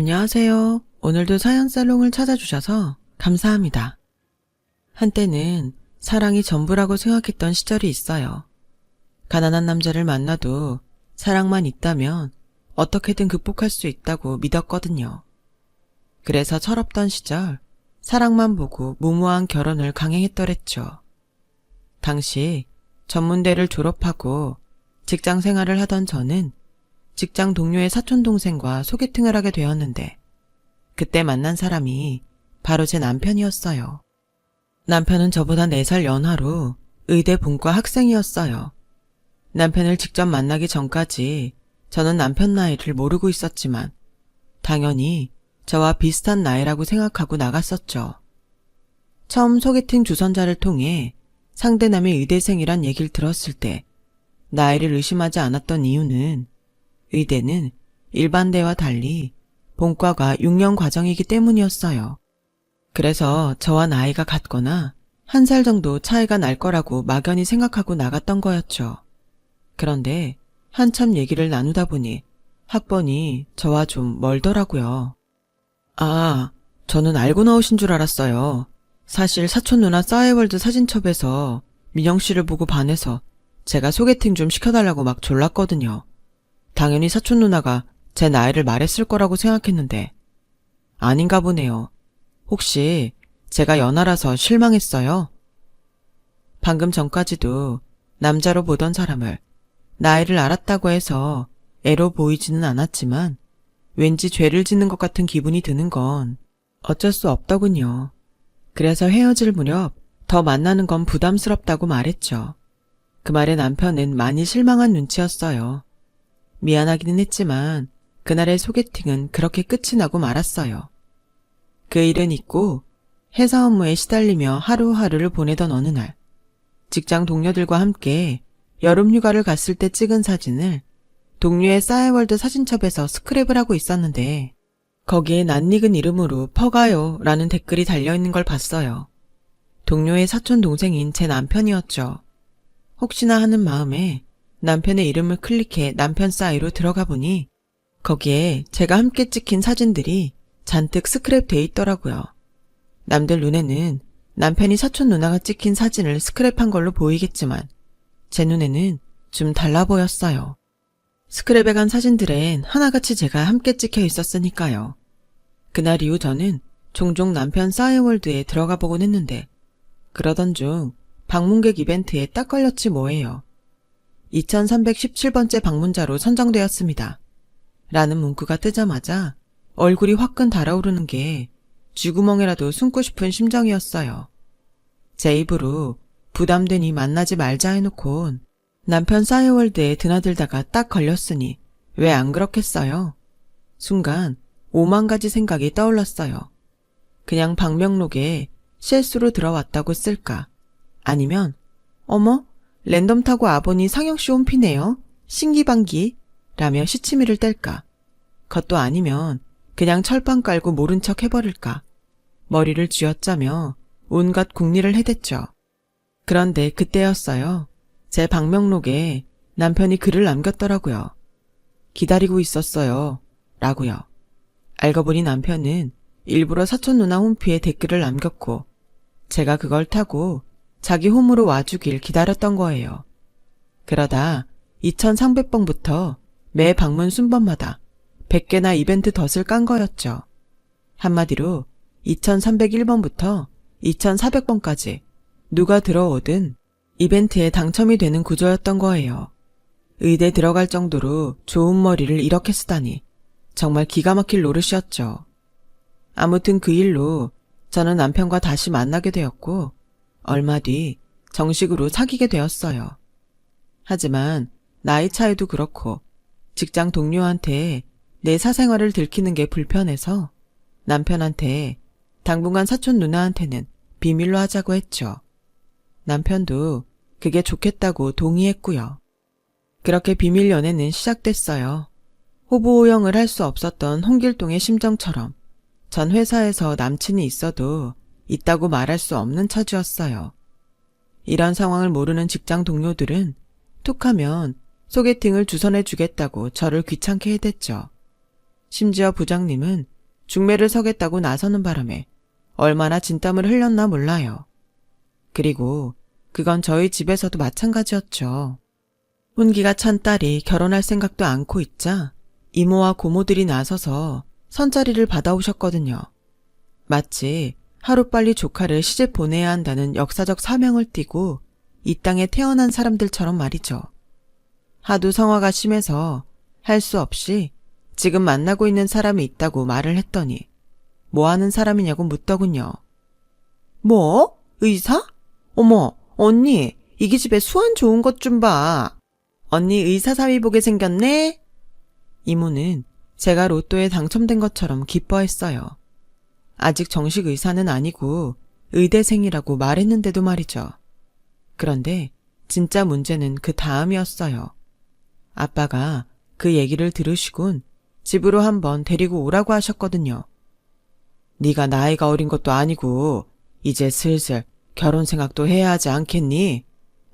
안녕하세요. 오늘도 사연 살롱을 찾아주셔서 감사합니다. 한때는 사랑이 전부라고 생각했던 시절이 있어요. 가난한 남자를 만나도 사랑만 있다면 어떻게든 극복할 수 있다고 믿었거든요. 그래서 철없던 시절 사랑만 보고 무모한 결혼을 강행했더랬죠. 당시 전문대를 졸업하고 직장 생활을 하던 저는 직장 동료의 사촌 동생과 소개팅을 하게 되었는데 그때 만난 사람이 바로 제 남편이었어요. 남편은 저보다 4살 연하로 의대 본과 학생이었어요. 남편을 직접 만나기 전까지 저는 남편 나이를 모르고 있었지만 당연히 저와 비슷한 나이라고 생각하고 나갔었죠. 처음 소개팅 주선자를 통해 상대남이 의대생이란 얘기를 들었을 때 나이를 의심하지 않았던 이유는 의대는 일반대와 달리 본과가 6년 과정이기 때문이었어요. 그래서 저와 나이가 같거나 한 살 정도 차이가 날 거라고 막연히 생각하고 나갔던 거였죠. 그런데 한참 얘기를 나누다 보니 학번이 저와 좀 멀더라고요. 아, 저는 알고 나오신 줄 알았어요. 사실 사촌 누나 싸이월드 사진첩에서 민영 씨를 보고 반해서 제가 소개팅 좀 시켜달라고 막 졸랐거든요. 당연히 사촌 누나가 제 나이를 말했을 거라고 생각했는데 아닌가 보네요. 혹시 제가 연하라서 실망했어요? 방금 전까지도 남자로 보던 사람을 나이를 알았다고 해서 애로 보이지는 않았지만 왠지 죄를 짓는 것 같은 기분이 드는 건 어쩔 수 없더군요. 그래서 헤어질 무렵 더 만나는 건 부담스럽다고 말했죠. 그 말에 남편은 많이 실망한 눈치였어요. 미안하기는 했지만 그날의 소개팅은 그렇게 끝이 나고 말았어요. 그 일은 있고 회사 업무에 시달리며 하루하루를 보내던 어느 날 직장 동료들과 함께 여름 휴가를 갔을 때 찍은 사진을 동료의 싸이월드 사진첩에서 스크랩을 하고 있었는데 거기에 낯익은 이름으로 퍼가요 라는 댓글이 달려있는 걸 봤어요. 동료의 사촌 동생인 제 남편이었죠. 혹시나 하는 마음에 남편의 이름을 클릭해 남편 사이로 들어가 보니 거기에 제가 함께 찍힌 사진들이 잔뜩 스크랩 돼 있더라고요. 남들 눈에는 남편이 사촌 누나가 찍힌 사진을 스크랩한 걸로 보이겠지만 제 눈에는 좀 달라 보였어요. 스크랩에 간 사진들엔 하나같이 제가 함께 찍혀 있었으니까요. 그날 이후 저는 종종 남편 싸이월드에 들어가 보곤 했는데 그러던 중 방문객 이벤트에 딱 걸렸지 뭐예요. 2317번째 방문자로 선정되었습니다. 라는 문구가 뜨자마자 얼굴이 화끈 달아오르는 게 쥐구멍이라도 숨고 싶은 심정이었어요. 제 입으로 부담되니 만나지 말자 해놓곤 남편 싸이월드에 드나들다가 딱 걸렸으니 왜 안 그렇겠어요? 순간 오만 가지 생각이 떠올랐어요. 그냥 방명록에 실수로 들어왔다고 쓸까? 아니면 어머 랜덤 타고 아보니 상혁씨 홈피네요. 신기방기 라며 시치미를 뗄까? 그것도 아니면 그냥 철판 깔고 모른 척 해버릴까? 머리를 쥐어짜며 온갖 궁리를 해댔죠. 그런데 그때였어요. 제 방명록에 남편이 글을 남겼더라고요. 기다리고 있었어요. 라고요. 알고 보니 남편은 일부러 사촌 누나 홈피에 댓글을 남겼고 제가 그걸 타고 자기 홈으로 와주길 기다렸던 거예요. 그러다 2300번부터 매 방문 순번마다 100개나 이벤트 덫을 깐 거였죠. 한마디로 2301번부터 2400번까지 누가 들어오든 이벤트에 당첨이 되는 구조였던 거예요. 의대 들어갈 정도로 좋은 머리를 이렇게 쓰다니 정말 기가 막힐 노릇이었죠. 아무튼 그 일로 저는 남편과 다시 만나게 되었고 얼마 뒤 정식으로 사귀게 되었어요. 하지만 나이 차이도 그렇고 직장 동료한테 내 사생활을 들키는 게 불편해서 남편한테 당분간 사촌 누나한테는 비밀로 하자고 했죠. 남편도 그게 좋겠다고 동의했고요. 그렇게 비밀 연애는 시작됐어요. 호부 호영을 할 수 없었던 홍길동의 심정처럼 전 회사에서 남친이 있어도 있다고 말할 수 없는 처지였어요. 이런 상황을 모르는 직장 동료들은 툭하면 소개팅을 주선해 주겠다고 저를 귀찮게 해댔죠. 심지어 부장님은 중매를 서겠다고 나서는 바람에 얼마나 진땀을 흘렸나 몰라요. 그리고 그건 저희 집에서도 마찬가지였죠. 혼기가 찬 딸이 결혼할 생각도 않고 있자 이모와 고모들이 나서서 선자리를 받아오셨거든요. 마치 하루빨리 조카를 시집 보내야 한다는 역사적 사명을 띠고 이 땅에 태어난 사람들처럼 말이죠. 하도 성화가 심해서 할 수 없이 지금 만나고 있는 사람이 있다고 말을 했더니 뭐 하는 사람이냐고 묻더군요. 뭐? 의사? 어머, 언니, 이기 집에 수완 좋은 것 좀 봐. 언니 의사 사위 보게 생겼네? 이모는 제가 로또에 당첨된 것처럼 기뻐했어요. 아직 정식 의사는 아니고 의대생이라고 말했는데도 말이죠. 그런데 진짜 문제는 그 다음이었어요. 아빠가 그 얘기를 들으시곤 집으로 한번 데리고 오라고 하셨거든요. 네가 나이가 어린 것도 아니고 이제 슬슬 결혼 생각도 해야 하지 않겠니?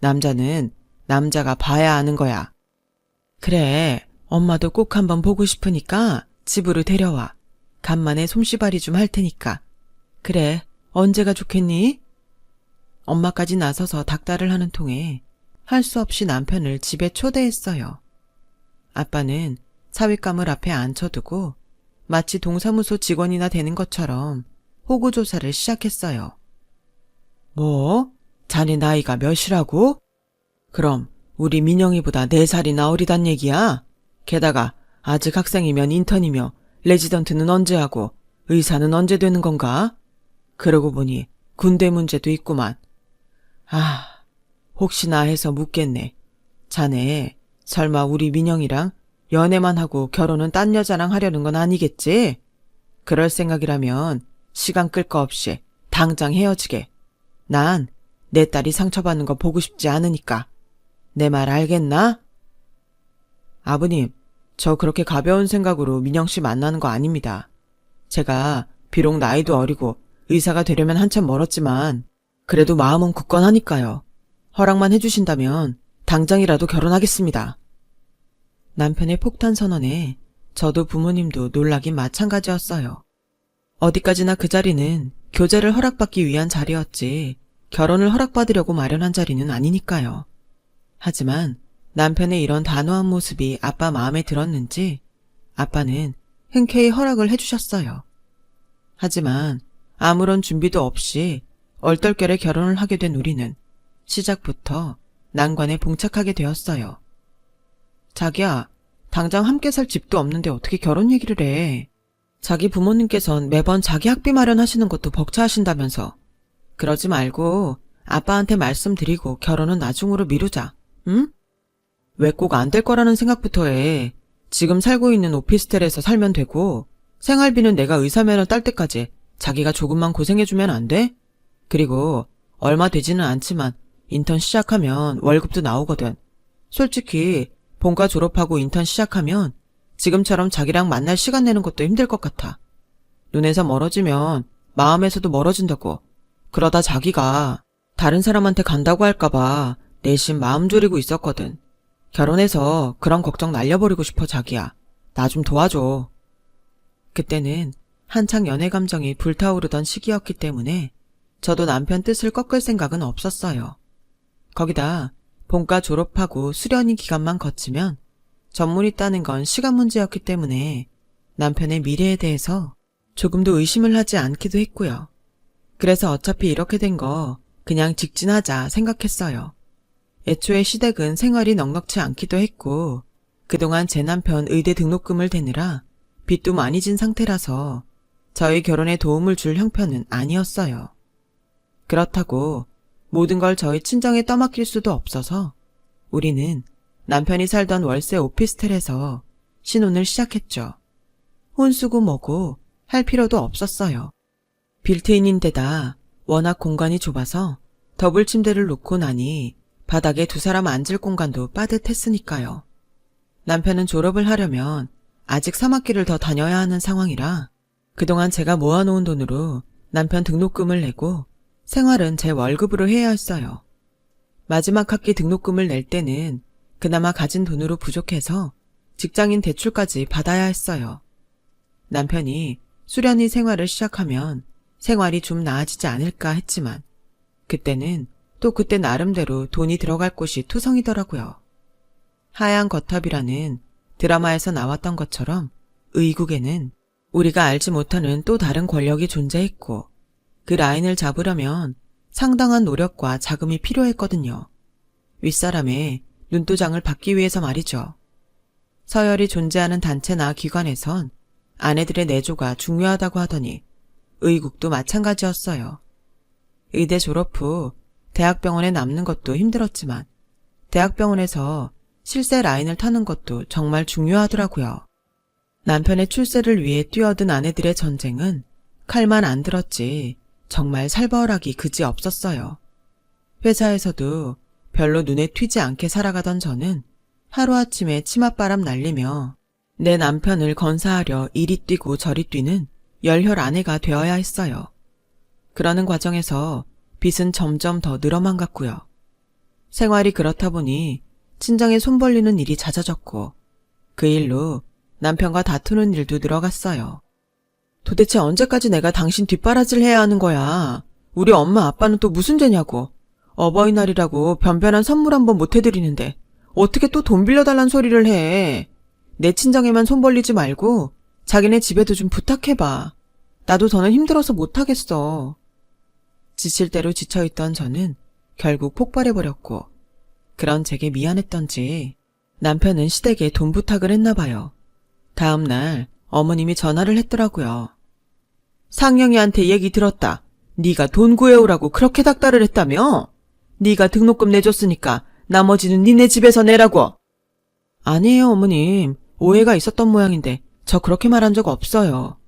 남자는 남자가 봐야 하는 거야. 그래, 엄마도 꼭 한번 보고 싶으니까 집으로 데려와. 간만에 솜씨발이 좀 할 테니까. 그래, 언제가 좋겠니? 엄마까지 나서서 닥달을 하는 통에 할 수 없이 남편을 집에 초대했어요. 아빠는 사윗감을 앞에 앉혀두고 마치 동사무소 직원이나 되는 것처럼 호구조사를 시작했어요. 뭐? 자네 나이가 몇이라고? 그럼 우리 민영이보다 네살이나 어리단 얘기야? 게다가 아직 학생이면 인턴이며 레지던트는 언제 하고 의사는 언제 되는 건가? 그러고 보니 군대 문제도 있구만. 아, 혹시나 해서 묻겠네. 자네 설마 우리 민영이랑 연애만 하고 결혼은 딴 여자랑 하려는 건 아니겠지? 그럴 생각이라면 시간 끌 거 없이 당장 헤어지게. 난 내 딸이 상처받는 거 보고 싶지 않으니까. 내 말 알겠나? 아버님, 저 그렇게 가벼운 생각으로 민영 씨 만나는 거 아닙니다. 제가 비록 나이도 어리고 의사가 되려면 한참 멀었지만 그래도 마음은 굳건하니까요. 허락만 해주신다면 당장이라도 결혼하겠습니다. 남편의 폭탄 선언에 저도 부모님도 놀라긴 마찬가지였어요. 어디까지나 그 자리는 교제를 허락받기 위한 자리였지 결혼을 허락받으려고 마련한 자리는 아니니까요. 하지만 남편의 이런 단호한 모습이 아빠 마음에 들었는지 아빠는 흔쾌히 허락을 해주셨어요. 하지만 아무런 준비도 없이 얼떨결에 결혼을 하게 된 우리는 시작부터 난관에 봉착하게 되었어요. 자기야, 당장 함께 살 집도 없는데 어떻게 결혼 얘기를 해? 자기 부모님께선 매번 자기 학비 마련하시는 것도 벅차하신다면서. 그러지 말고 아빠한테 말씀드리고 결혼은 나중으로 미루자. 응? 왜 꼭 안 될 거라는 생각부터 해. 지금 살고 있는 오피스텔에서 살면 되고 생활비는 내가 의사면허 딸 때까지 자기가 조금만 고생해주면 안 돼? 그리고 얼마 되지는 않지만 인턴 시작하면 월급도 나오거든. 솔직히 본과 졸업하고 인턴 시작하면 지금처럼 자기랑 만날 시간 내는 것도 힘들 것 같아. 눈에서 멀어지면 마음에서도 멀어진다고. 그러다 자기가 다른 사람한테 간다고 할까봐 내심 마음 졸이고 있었거든. 결혼해서 그런 걱정 날려버리고 싶어 자기야. 나 좀 도와줘. 그때는 한창 연애 감정이 불타오르던 시기였기 때문에 저도 남편 뜻을 꺾을 생각은 없었어요. 거기다 본과 졸업하고 수련이 기간만 거치면 전문이 따는 건 시간 문제였기 때문에 남편의 미래에 대해서 조금도 의심을 하지 않기도 했고요. 그래서 어차피 이렇게 된 거 그냥 직진하자 생각했어요. 애초에 시댁은 생활이 넉넉치 않기도 했고 그동안 제 남편 의대 등록금을 대느라 빚도 많이 진 상태라서 저희 결혼에 도움을 줄 형편은 아니었어요. 그렇다고 모든 걸 저희 친정에 떠맡길 수도 없어서 우리는 남편이 살던 월세 오피스텔에서 신혼을 시작했죠. 혼수고 뭐고 할 필요도 없었어요. 빌트인인데다 워낙 공간이 좁아서 더블 침대를 놓고 나니 바닥에 두 사람 앉을 공간도 빠듯했으니까요. 남편은 졸업을 하려면 아직 3학기를 더 다녀야 하는 상황이라 그동안 제가 모아놓은 돈으로 남편 등록금을 내고 생활은 제 월급으로 해야 했어요. 마지막 학기 등록금을 낼 때는 그나마 가진 돈으로 부족해서 직장인 대출까지 받아야 했어요. 남편이 수련이 생활을 시작하면 생활이 좀 나아지지 않을까 했지만 그때는 또 그때 나름대로 돈이 들어갈 곳이 투성이더라고요. 하얀 거탑이라는 드라마에서 나왔던 것처럼 의국에는 우리가 알지 못하는 또 다른 권력이 존재했고 그 라인을 잡으려면 상당한 노력과 자금이 필요했거든요. 윗사람의 눈도장을 받기 위해서 말이죠. 서열이 존재하는 단체나 기관에선 아내들의 내조가 중요하다고 하더니 의국도 마찬가지였어요. 의대 졸업 후 대학병원에 남는 것도 힘들었지만 대학병원에서 실세 라인을 타는 것도 정말 중요하더라고요. 남편의 출세를 위해 뛰어든 아내들의 전쟁은 칼만 안 들었지 정말 살벌하기 그지 없었어요. 회사에서도 별로 눈에 튀지 않게 살아가던 저는 하루아침에 치맛바람 날리며 내 남편을 건사하려 이리 뛰고 저리 뛰는 열혈 아내가 되어야 했어요. 그러는 과정에서 빚은 점점 더 늘어만 갔고요. 생활이 그렇다 보니 친정에 손 벌리는 일이 잦아졌고 그 일로 남편과 다투는 일도 늘어갔어요. 도대체 언제까지 내가 당신 뒷바라지를 해야 하는 거야? 우리 엄마 아빠는 또 무슨 죄냐고. 어버이날이라고 변변한 선물 한번 못 해드리는데 어떻게 또 돈 빌려달란 소리를 해. 내 친정에만 손 벌리지 말고 자기네 집에도 좀 부탁해봐. 나도 더는 힘들어서 못하겠어. 지칠 대로 지쳐있던 저는 결국 폭발해버렸고 그런 제게 미안했던지 남편은 시댁에 돈 부탁을 했나 봐요. 다음 날 어머님이 전화를 했더라고요. 상영이한테 얘기 들었다. 네가 돈 구해오라고 그렇게 닥달을 했다며? 네가 등록금 내줬으니까 나머지는 니네 집에서 내라고. 아니에요, 어머님. 오해가 있었던 모양인데 저 그렇게 말한 적 없어요.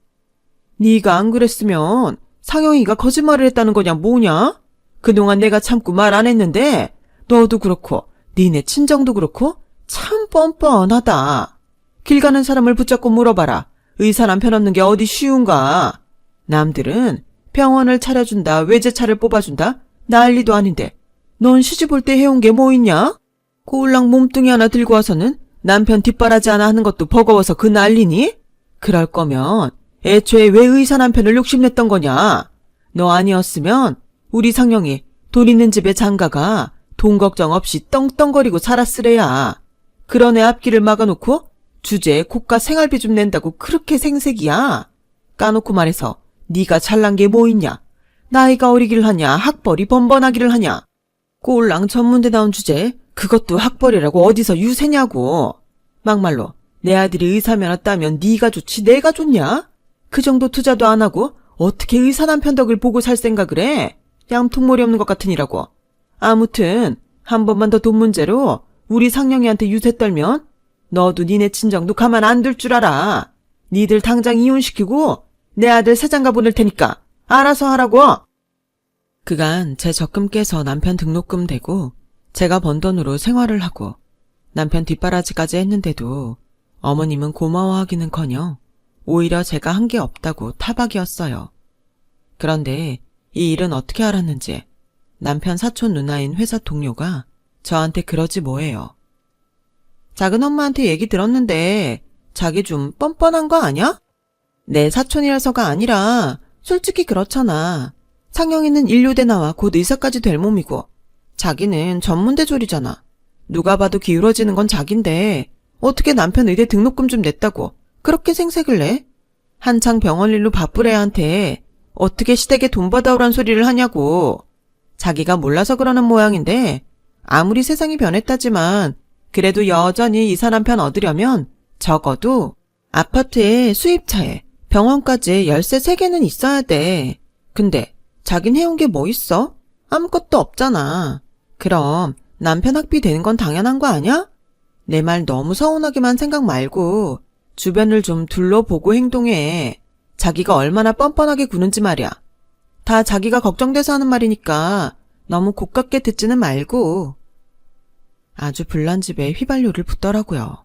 네가 안 그랬으면 상영이가 거짓말을 했다는 거냐 뭐냐? 그동안 내가 참고 말 안 했는데 너도 그렇고 니네 친정도 그렇고 참 뻔뻔하다. 길 가는 사람을 붙잡고 물어봐라. 의사 남편 없는 게 어디 쉬운가? 남들은 병원을 차려준다, 외제차를 뽑아준다, 난리도 아닌데 넌 시집 올 때 해온 게 뭐 있냐? 꼴랑 몸뚱이 하나 들고 와서는 남편 뒷바라지 하나 하는 것도 버거워서 그 난리니? 그럴 거면 애초에 왜 의사 남편을 욕심냈던 거냐? 너 아니었으면 우리 상영이 돈 있는 집에 장가가 돈 걱정 없이 떵떵거리고 살았으래야. 그런 애 앞길을 막아놓고 주제에 고가 생활비 좀 낸다고 그렇게 생색이야. 까놓고 말해서 네가 잘난 게 뭐 있냐? 나이가 어리기를 하냐? 학벌이 번번하기를 하냐? 꼴랑 전문대 나온 주제 그것도 학벌이라고 어디서 유세냐고. 막말로 내 아들이 의사면 왔다면 네가 좋지 내가 좋냐? 그 정도 투자도 안 하고 어떻게 의사 남편 덕을 보고 살 생각을 해? 양통머리 없는 것 같으니라고. 아무튼 한 번만 더 돈 문제로 우리 상영이한테 유세 떨면 너도 니네 친정도 가만 안 둘 줄 알아. 니들 당장 이혼시키고 내 아들 세장가 보낼 테니까 알아서 하라고. 그간 제 적금 깨서 남편 등록금 대고 제가 번 돈으로 생활을 하고 남편 뒷바라지까지 했는데도 어머님은 고마워하기는커녕 오히려 제가 한 게 없다고 타박이었어요. 그런데 이 일은 어떻게 알았는지 남편 사촌 누나인 회사 동료가 저한테 그러지 뭐예요. 작은 엄마한테 얘기 들었는데 자기 좀 뻔뻔한 거 아냐? 내 사촌이라서가 아니라 솔직히 그렇잖아. 상영이는 인류대 나와 곧 의사까지 될 몸이고 자기는 전문대 졸이잖아. 누가 봐도 기울어지는 건 자긴데 어떻게 남편 의대 등록금 좀 냈다고 그렇게 생색을 내? 한창 병원 일로 바쁠 애한테 어떻게 시댁에 돈 받아오란 소리를 하냐고. 자기가 몰라서 그러는 모양인데 아무리 세상이 변했다지만 그래도 여전히 이사 남편 얻으려면 적어도 아파트에 수입차에 병원까지 열쇠 3개는 있어야 돼. 근데 자긴 해온 게 뭐 있어? 아무것도 없잖아. 그럼 남편 학비 되는 건 당연한 거 아니야? 내말 너무 서운하게만 생각 말고 주변을 좀 둘러보고 행동해. 자기가 얼마나 뻔뻔하게 구는지 말이야. 다 자기가 걱정돼서 하는 말이니까 너무 고깝게 듣지는 말고. 아주 불난 집에 휘발유를 붓더라고요.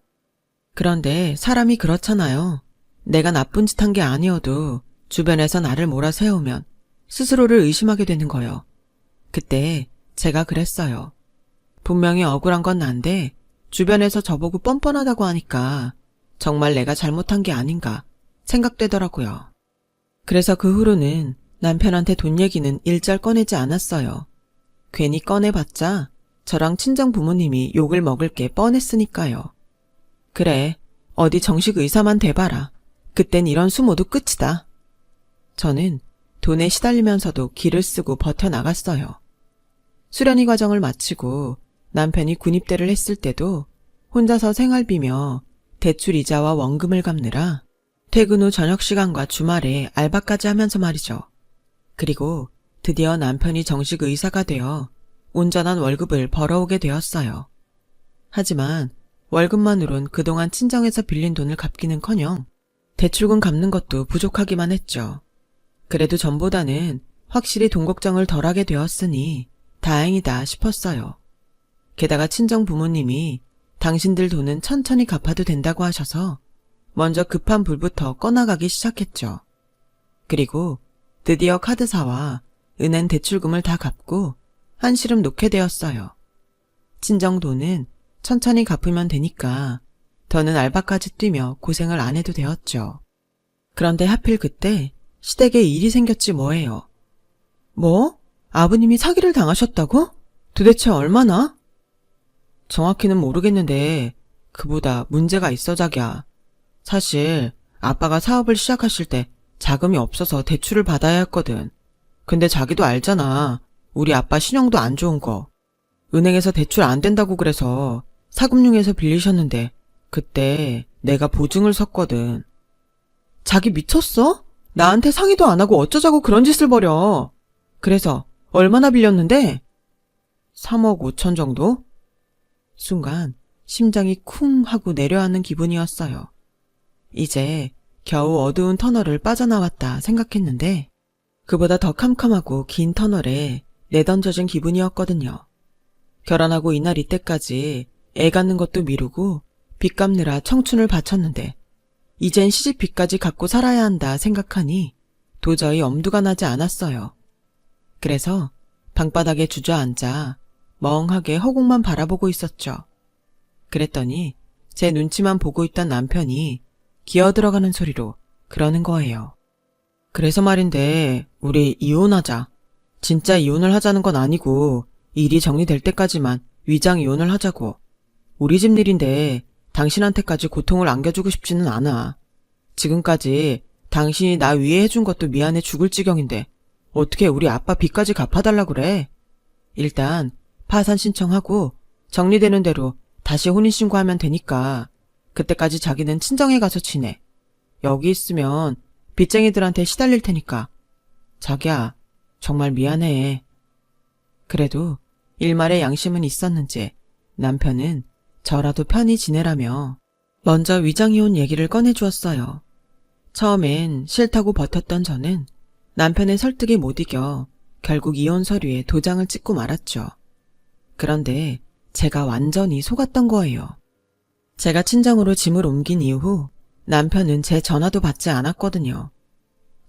그런데 사람이 그렇잖아요. 내가 나쁜 짓 한 게 아니어도 주변에서 나를 몰아세우면 스스로를 의심하게 되는 거요. 그때 제가 그랬어요. 분명히 억울한 건 난데 주변에서 저보고 뻔뻔하다고 하니까 정말 내가 잘못한 게 아닌가 생각되더라고요. 그래서 그 후로는 남편한테 돈 얘기는 일절 꺼내지 않았어요. 괜히 꺼내봤자 저랑 친정 부모님이 욕을 먹을 게 뻔했으니까요. 그래, 어디 정식 의사만 돼봐라. 그땐 이런 수모도 끝이다. 저는 돈에 시달리면서도 길을 쓰고 버텨나갔어요. 수련이 과정을 마치고 남편이 군입대를 했을 때도 혼자서 생활비며 대출 이자와 원금을 갚느라 퇴근 후 저녁 시간과 주말에 알바까지 하면서 말이죠. 그리고 드디어 남편이 정식 의사가 되어 온전한 월급을 벌어오게 되었어요. 하지만 월급만으론 그동안 친정에서 빌린 돈을 갚기는커녕 대출금 갚는 것도 부족하기만 했죠. 그래도 전보다는 확실히 돈 걱정을 덜하게 되었으니 다행이다 싶었어요. 게다가 친정 부모님이 당신들 돈은 천천히 갚아도 된다고 하셔서 먼저 급한 불부터 꺼나가기 시작했죠. 그리고 드디어 카드사와 은행 대출금을 다 갚고 한시름 놓게 되었어요. 친정 돈은 천천히 갚으면 되니까 더는 알바까지 뛰며 고생을 안 해도 되었죠. 그런데 하필 그때 시댁에 일이 생겼지 뭐예요. 뭐? 아버님이 사기를 당하셨다고? 도대체 얼마나? 정확히는 모르겠는데 그보다 문제가 있어 자기야. 사실 아빠가 사업을 시작하실 때 자금이 없어서 대출을 받아야 했거든. 근데 자기도 알잖아. 우리 아빠 신용도 안 좋은 거. 은행에서 대출 안 된다고 그래서 사금융에서 빌리셨는데 그때 내가 보증을 섰거든. 자기 미쳤어? 나한테 상의도 안 하고 어쩌자고 그런 짓을 벌여. 그래서 얼마나 빌렸는데? 3억 5천 정도? 순간 심장이 쿵 하고 내려앉는 기분이었어요. 이제 겨우 어두운 터널을 빠져나왔다 생각했는데 그보다 더 캄캄하고 긴 터널에 내던져진 기분이었거든요. 결혼하고 이날 이때까지 애 갖는 것도 미루고 빚 갚느라 청춘을 바쳤는데 이젠 시집 빚까지 갚고 살아야 한다 생각하니 도저히 엄두가 나지 않았어요. 그래서 방바닥에 주저앉아 멍하게 허공만 바라보고 있었죠. 그랬더니 제 눈치만 보고 있던 남편이 기어 들어가는 소리로 그러는 거예요. 그래서 말인데 우리 이혼하자. 진짜 이혼을 하자는 건 아니고 일이 정리될 때까지만 위장 이혼을 하자고. 우리 집 일인데 당신한테까지 고통을 안겨주고 싶지는 않아. 지금까지 당신이 나 위해 해준 것도 미안해 죽을 지경인데 어떻게 우리 아빠 빚까지 갚아달라 그래? 일단 파산 신청하고 정리되는 대로 다시 혼인신고하면 되니까 그때까지 자기는 친정에 가서 지내. 여기 있으면 빚쟁이들한테 시달릴 테니까. 자기야, 정말 미안해. 그래도 일말의 양심은 있었는지 남편은 저라도 편히 지내라며 먼저 위장이혼 얘기를 꺼내주었어요. 처음엔 싫다고 버텼던 저는 남편의 설득에 못 이겨 결국 이혼 서류에 도장을 찍고 말았죠. 그런데 제가 완전히 속았던 거예요. 제가 친정으로 짐을 옮긴 이후 남편은 제 전화도 받지 않았거든요.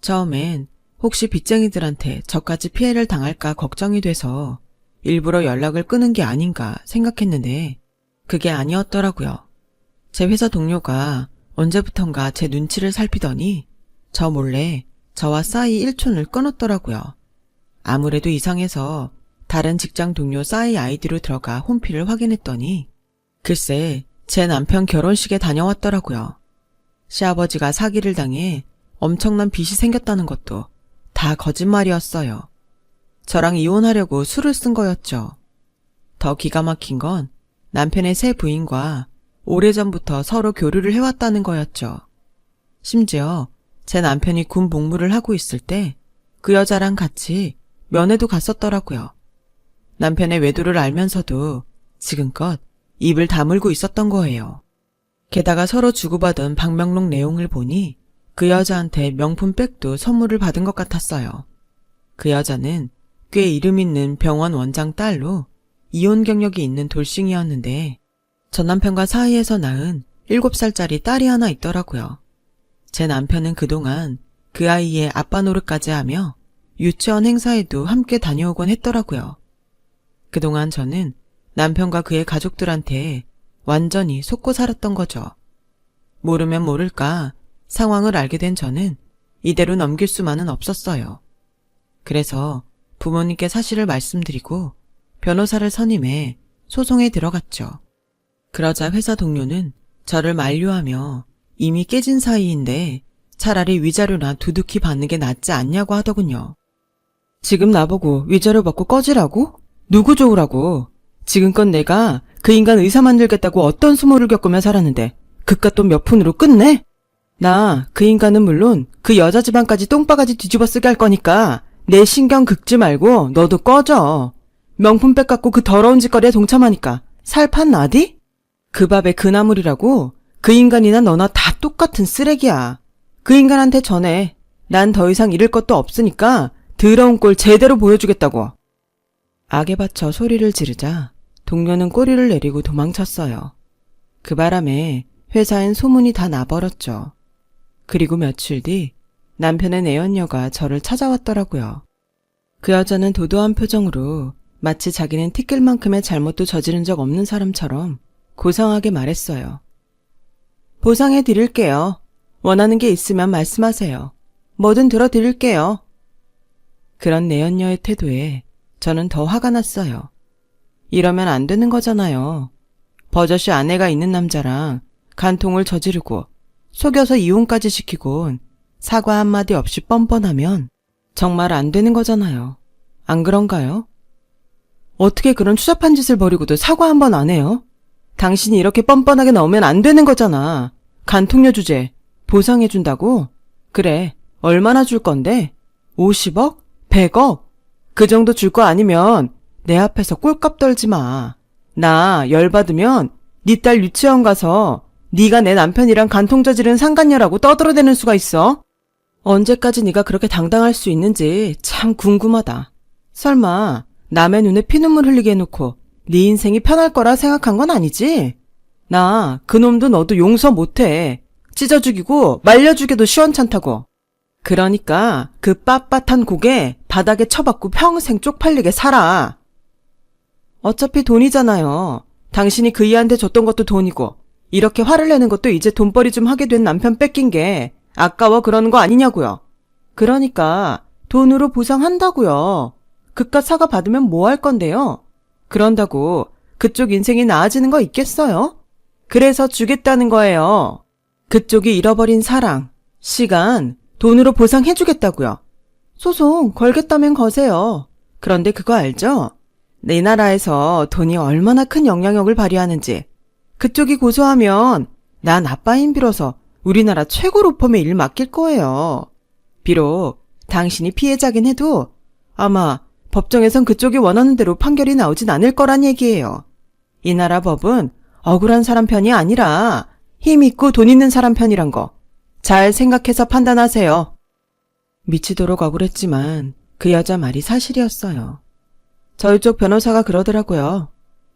처음엔 혹시 빚쟁이들한테 저까지 피해를 당할까 걱정이 돼서 일부러 연락을 끄는 게 아닌가 생각했는데 그게 아니었더라고요. 제 회사 동료가 언제부턴가 제 눈치를 살피더니 저 몰래 저와 싸이 일촌을 끊었더라고요. 아무래도 이상해서 다른 직장 동료 싸이 아이디로 들어가 홈피를 확인했더니 글쎄 제 남편 결혼식에 다녀왔더라고요. 시아버지가 사기를 당해 엄청난 빚이 생겼다는 것도 다 거짓말이었어요. 저랑 이혼하려고 술을 쓴 거였죠. 더 기가 막힌 건 남편의 새 부인과 오래전부터 서로 교류를 해왔다는 거였죠. 심지어 제 남편이 군 복무를 하고 있을 때 그 여자랑 같이 면회도 갔었더라고요. 남편의 외도를 알면서도 지금껏 입을 다물고 있었던 거예요. 게다가 서로 주고받은 방명록 내용을 보니 그 여자한테 명품 백도 선물을 받은 것 같았어요. 그 여자는 꽤 이름 있는 병원 원장 딸로 이혼 경력이 있는 돌싱이었는데 전 남편과 사이에서 낳은 7살짜리 딸이 하나 있더라고요. 제 남편은 그동안 그 아이의 아빠 노릇까지 하며 유치원 행사에도 함께 다녀오곤 했더라고요. 그동안 저는 남편과 그의 가족들한테 완전히 속고 살았던 거죠. 모르면 모를까 상황을 알게 된 저는 이대로 넘길 수만은 없었어요. 그래서 부모님께 사실을 말씀드리고 변호사를 선임해 소송에 들어갔죠. 그러자 회사 동료는 저를 만류하며 이미 깨진 사이인데 차라리 위자료나 두둑히 받는 게 낫지 않냐고 하더군요. 지금 나보고 위자료 받고 꺼지라고? 누구 좋으라고? 지금껏 내가 그 인간 의사 만들겠다고 어떤 수모를 겪으며 살았는데 그깟 돈 몇 푼으로 끝내? 나 그 인간은 물론 그 여자 집안까지 똥바가지 뒤집어 쓰게 할 거니까 내 신경 긁지 말고 너도 꺼져. 명품백 갖고 그 더러운 짓거리에 동참하니까 살판 나디? 그 밥에 그 나물이라고 그 인간이나 너나 다 똑같은 쓰레기야. 그 인간한테 전해. 난 더 이상 잃을 것도 없으니까 더러운 꼴 제대로 보여주겠다고. 악에 받쳐 소리를 지르자 동료는 꼬리를 내리고 도망쳤어요. 그 바람에 회사엔 소문이 다 나버렸죠. 그리고 며칠 뒤 남편의 내연녀가 저를 찾아왔더라고요. 그 여자는 도도한 표정으로 마치 자기는 티끌만큼의 잘못도 저지른 적 없는 사람처럼 고상하게 말했어요. 보상해 드릴게요. 원하는 게 있으면 말씀하세요. 뭐든 들어 드릴게요. 그런 내연녀의 태도에 저는 더 화가 났어요. 이러면 안 되는 거잖아요. 버젓이 아내가 있는 남자랑 간통을 저지르고 속여서 이혼까지 시키곤 사과 한마디 없이 뻔뻔하면 정말 안 되는 거잖아요. 안 그런가요? 어떻게 그런 추잡한 짓을 벌이고도 사과 한 번 안 해요? 당신이 이렇게 뻔뻔하게 나오면 안 되는 거잖아. 간통료 주제 보상해준다고? 그래, 얼마나 줄 건데? 50억? 100억? 그 정도 줄 거 아니면 내 앞에서 꼴값 떨지 마. 나 열받으면 네 딸 유치원 가서 네가 내 남편이랑 간통 저지른 상간녀라고 떠들어대는 수가 있어? 언제까지 네가 그렇게 당당할 수 있는지 참 궁금하다. 설마 남의 눈에 피눈물 흘리게 해놓고 네 인생이 편할 거라 생각한 건 아니지? 나 그놈도 너도 용서 못해. 찢어 죽이고 말려 죽여도 시원찮다고. 그러니까 그 빳빳한 고개 바닥에 쳐박고 평생 쪽팔리게 살아. 어차피 돈이잖아요. 당신이 그 이한테 줬던 것도 돈이고 이렇게 화를 내는 것도 이제 돈벌이 좀 하게 된 남편 뺏긴 게 아까워 그러는 거 아니냐고요. 그러니까 돈으로 보상한다고요. 그깟 사과 받으면 뭐 할 건데요? 그런다고 그쪽 인생이 나아지는 거 있겠어요? 그래서 주겠다는 거예요. 그쪽이 잃어버린 사랑, 시간, 돈으로 보상해주겠다고요. 소송 걸겠다면 거세요. 그런데 그거 알죠? 내 나라에서 돈이 얼마나 큰 영향력을 발휘하는지. 그쪽이 고소하면 난 아빠 힘 빌어서 우리나라 최고 로펌에 일 맡길 거예요. 비록 당신이 피해자긴 해도 아마 법정에선 그쪽이 원하는 대로 판결이 나오진 않을 거란 얘기예요. 이 나라 법은 억울한 사람 편이 아니라 힘 있고 돈 있는 사람 편이란 거. 잘 생각해서 판단하세요. 미치도록 억울했지만 그 여자 말이 사실이었어요. 저희 쪽 변호사가 그러더라고요.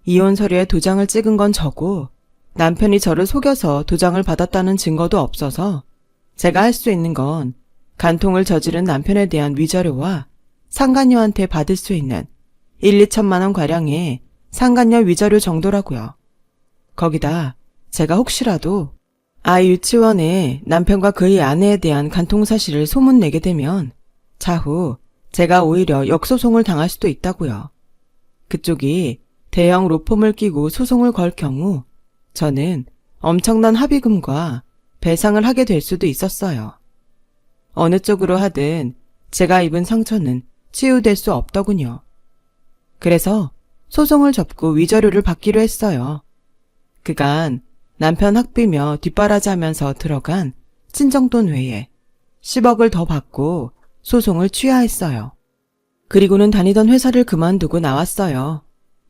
이혼 서류에 도장을 찍은 건 저고 남편이 저를 속여서 도장을 받았다는 증거도 없어서 제가 할 수 있는 건 간통을 저지른 남편에 대한 위자료와 상간녀한테 받을 수 있는 1, 2천만 원 가량의 상간녀 위자료 정도라고요. 거기다 제가 혹시라도 아이 유치원에 남편과 그의 아내에 대한 간통 사실을 소문내게 되면 차후 제가 오히려 역소송을 당할 수도 있다고요. 그쪽이 대형 로펌을 끼고 소송을 걸 경우 저는 엄청난 합의금과 배상을 하게 될 수도 있었어요. 어느 쪽으로 하든 제가 입은 상처는 치유될 수 없더군요. 그래서 소송을 접고 위자료를 받기로 했어요. 그간 남편 학비며 뒷바라지하면서 들어간 친정돈 외에 10억을 더 받고 소송을 취하했어요. 그리고는 다니던 회사를 그만두고 나왔어요.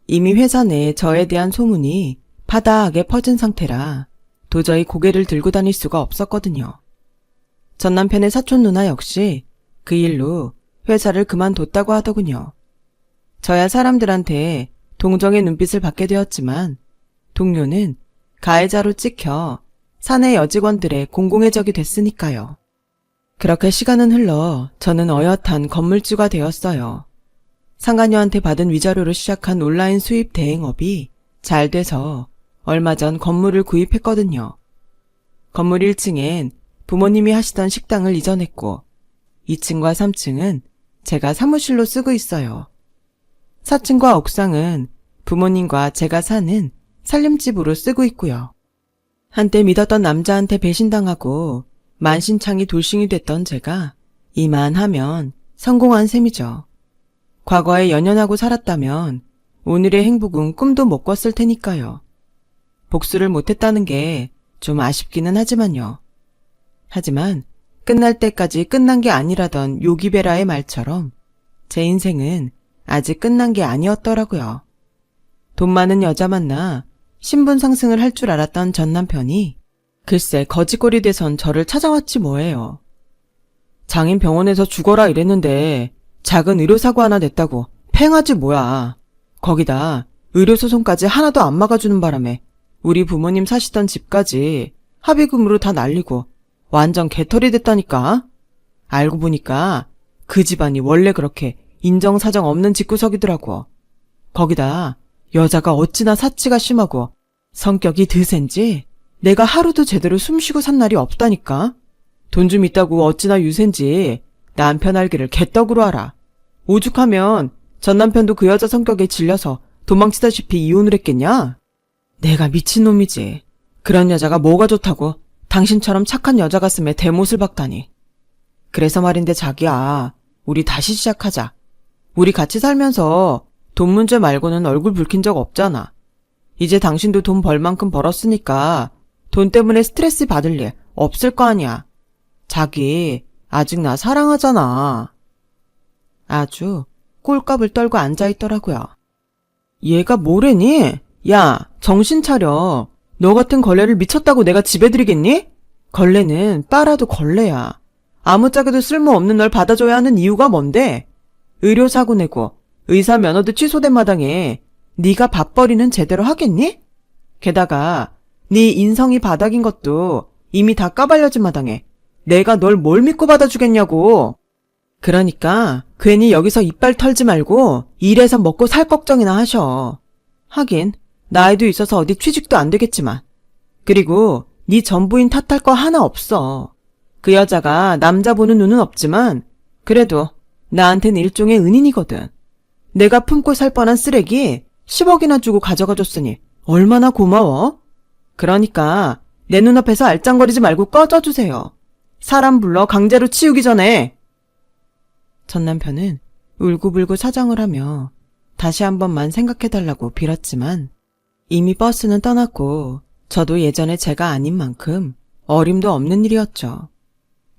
이미 회사 내에 저에 대한 소문이 파다하게 퍼진 상태라 도저히 고개를 들고 다닐 수가 없었거든요. 전 남편의 사촌 누나 역시 그 일로 회사를 그만뒀다고 하더군요. 저야 사람들한테 동정의 눈빛을 받게 되었지만 동료는 가해자로 찍혀 사내 여직원들의 공공의 적이 됐으니까요. 그렇게 시간은 흘러 저는 어엿한 건물주가 되었어요. 상간녀한테 받은 위자료로 시작한 온라인 수입 대행업이 잘 돼서 얼마 전 건물을 구입했거든요. 건물 1층엔 부모님이 하시던 식당을 이전했고 2층과 3층은 제가 사무실로 쓰고 있어요. 4층과 옥상은 부모님과 제가 사는 살림집으로 쓰고 있고요. 한때 믿었던 남자한테 배신당하고 만신창이 돌싱이 됐던 제가 이만 하면 성공한 셈이죠. 과거에 연연하고 살았다면 오늘의 행복은 꿈도 못 꿨을 테니까요. 복수를 못했다는 게 좀 아쉽기는 하지만요. 하지만 끝날 때까지 끝난 게 아니라던 요기베라의 말처럼 제 인생은 아직 끝난 게 아니었더라고요. 돈 많은 여자 만나 신분 상승을 할 줄 알았던 전 남편이 글쎄 거지꼴이 돼선 저를 찾아왔지 뭐예요. 장인 병원에서 죽어라 이랬는데 작은 의료사고 하나 냈다고 팽하지 뭐야. 거기다 의료소송까지 하나도 안 막아주는 바람에 우리 부모님 사시던 집까지 합의금으로 다 날리고 완전 개털이 됐다니까. 알고 보니까 그 집안이 원래 그렇게 인정사정 없는 집구석이더라고. 거기다 여자가 어찌나 사치가 심하고 성격이 드센지 내가 하루도 제대로 숨쉬고 산 날이 없다니까. 돈 좀 있다고 어찌나 유센지 남편 알기를 개떡으로 알아. 오죽하면 전 남편도 그 여자 성격에 질려서 도망치다시피 이혼을 했겠냐? 내가 미친놈이지. 그런 여자가 뭐가 좋다고 당신처럼 착한 여자 가슴에 대못을 박다니. 그래서 말인데 자기야, 우리 다시 시작하자. 우리 같이 살면서 돈 문제 말고는 얼굴 붉힌 적 없잖아. 이제 당신도 돈 벌 만큼 벌었으니까 돈 때문에 스트레스 받을 일 없을 거 아니야. 자기, 아직 나 사랑하잖아. 아주 꼴값을 떨고 앉아있더라고요. 얘가 뭐래니? 야, 정신 차려. 너 같은 걸레를 미쳤다고 내가 집에 들이겠니? 걸레는 빨아도 걸레야. 아무짝에도 쓸모없는 널 받아줘야 하는 이유가 뭔데? 의료 사고 내고 의사 면허도 취소된 마당에 네가 밥벌이는 제대로 하겠니? 게다가 네 인성이 바닥인 것도 이미 다 까발려진 마당에 내가 널 뭘 믿고 받아주겠냐고. 그러니까 괜히 여기서 이빨 털지 말고 일해서 먹고 살 걱정이나 하셔. 하긴 나이도 있어서 어디 취직도 안 되겠지만. 그리고 네 전부인 탓할 거 하나 없어. 그 여자가 남자 보는 눈은 없지만 그래도 나한텐 일종의 은인이거든. 내가 품고 살 뻔한 쓰레기 10억이나 주고 가져가 줬으니 얼마나 고마워? 그러니까 내 눈앞에서 알짱거리지 말고 꺼져주세요. 사람 불러 강제로 치우기 전에. 전 남편은 울고불고 사정을 하며 다시 한 번만 생각해달라고 빌었지만 이미 버스는 떠났고 저도 예전에 제가 아닌 만큼 어림도 없는 일이었죠.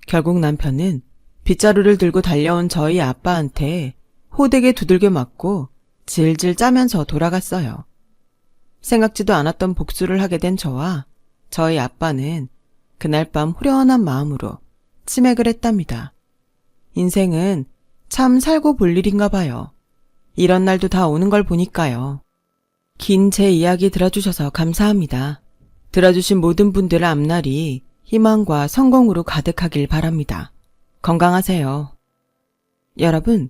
결국 남편은 빗자루를 들고 달려온 저희 아빠한테 호되게 두들겨 맞고 질질 짜면서 돌아갔어요. 생각지도 않았던 복수를 하게 된 저와 저희 아빠는 그날 밤 후련한 마음으로 치맥을 했답니다. 인생은 참 살고 볼 일인가 봐요. 이런 날도 다 오는 걸 보니까요. 긴 제 이야기 들어주셔서 감사합니다. 들어주신 모든 분들의 앞날이 희망과 성공으로 가득하길 바랍니다. 건강하세요. 여러분,